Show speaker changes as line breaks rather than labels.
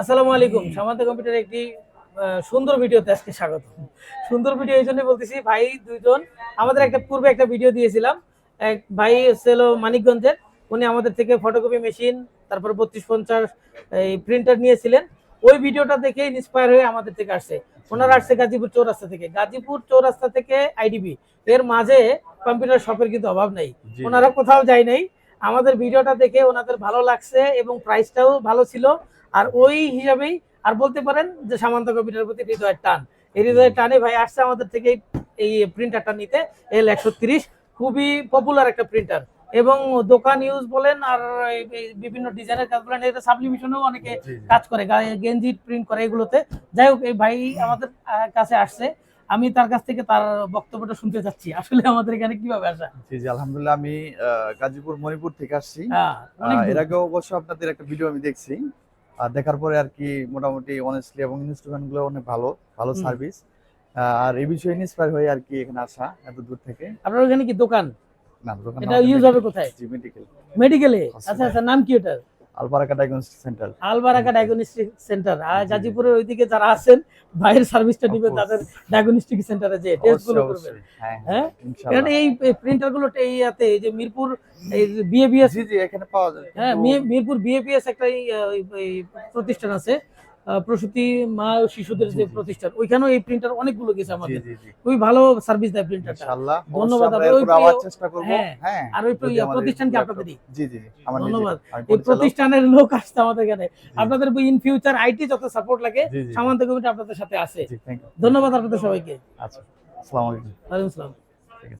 আসসালামু আলাইকুম। সামান্ত কম্পিউটার একটি সুন্দর ভিডিওতে আজকে স্বাগত। সুন্দর ভিডিও এই জন্য বলতেছি ভাই দুইজন আমাদের একটা পূর্বে একটা ভিডিও দিয়েছিলাম। এক ভাই ছিল মানিকগঞ্জের উনি আমাদের থেকে ফটোকপি মেশিন তারপর বত্রিশ পঞ্চাশ এই প্রিন্টার নিয়েছিলেন। ওই ভিডিওটা দেখে ইন্সপায়ার হয়ে আমাদের থেকে আসছে। ওনারা আসছে গাজীপুর চৌরাস্তা থেকে। গাজীপুর চৌরাস্তা থেকে আইডিবি এর মাঝে কম্পিউটার শপের কিন্তু অভাব নাই। ওনারা কোথাও যায় নাই। আমাদের ভিডিওটা দেখে ওনাদের ভালো লাগছে এবং প্রাইসটাও ভালো ছিল। আর ওই হিসাবেই আর বলতে পারেন যে সামান্ত কম্পিউটারের প্রতি হৃদয়ের টান। এই হৃদয়ের টানে ভাই আসছে আমাদের থেকে এই- প্রিন্টারটা নিতে এল একশো তিরিশ। খুবই পপুলার একটা প্রিন্টার এবং দোকান ইউজ বলেন আর বিভিন্ন ডিজাইনের কাজ বলেন এটা সাবলিমিশনেও অনেকে। কাজ করে গেঞ্জি প্রিন্ট করে এগুলোতে। যাই হোক এই ভাই আমাদের কাছে আসছে। আমি তার কাছ থেকে তার বক্তব্যটা শুনতে চাচ্ছি। আসলে আমাদের এখানে কীভাবে আসা?
জি জি আলহামদুলিল্লাহ আমি গাজীপুর মণিপুর থেকে আসছি। এর আগে অবশ্য আপনাদের একটা ভিডিও আমি দেখছি। আর দেখার পরে আর কি মোটামুটি অনেস্টলি এবং ইনস্ট্রুমেন্টগুলো অনেক ভালো ভালো সার্ভিস আর এই বিষয়ে ইন্সপায়ার হয়ে আর কি এখানে আসা এত দূর থেকে।
আপনার ওখানে কি দোকান?
না দোকান
এটা ইউজ হবে কোথায়?
জি মেডিকেল
মেডিকেলে আচ্ছা আচ্ছা নাম কি ওটার?
Albaraka diagnostic centre.
Albaraka diagnostic centre. আর। গাজীপুরের ওইদিকে যারা আছেন বাইরের সার্ভিসটা
Of
তাদের ডায়াগনস্টিক সেন্টারে যে টেস্টগুলো
অবশ্যই।
করবেন
হ্যাঁ
হ্যাঁ?
হ্যাঁ
কারণ এই প্রিন্টারগুলো এই যে মিরপুর এই বিএবিএস
জি জি এখানে পাওয়া যায়।
হ্যাঁ মিরপুর বিএবিএস একটা প্রতিষ্ঠান আছে। প্রসূতি মা ও শিশুদের যে প্রতিষ্ঠান ওইখানেও এই প্রিন্টার অনেকগুলো গেছে আমাদের। খুবই ভালো সার্ভিস দেয় প্রিন্টারটা ধন্যবাদ। আপনার। ওই হ্যাঁ,
হ্যাঁ
আর ওই
যদি আমাদের
প্রতিষ্ঠান কি
laptop-
আপনাদেরই। ধন্যবাদ। এই প্রতিষ্ঠানের লোক আসছে আমাদের এখানে। আপনাদের ইন ফিউচার আইটি যত সাপোর্ট লাগে সামান্ত কমিটি আপনাদের সাথে আছে। ধন্যবাদ আপনাদের সবাইকে।
আচ্ছা আসসালামু আলাইকুম।
ওয়ালাইকুম আসসালাম।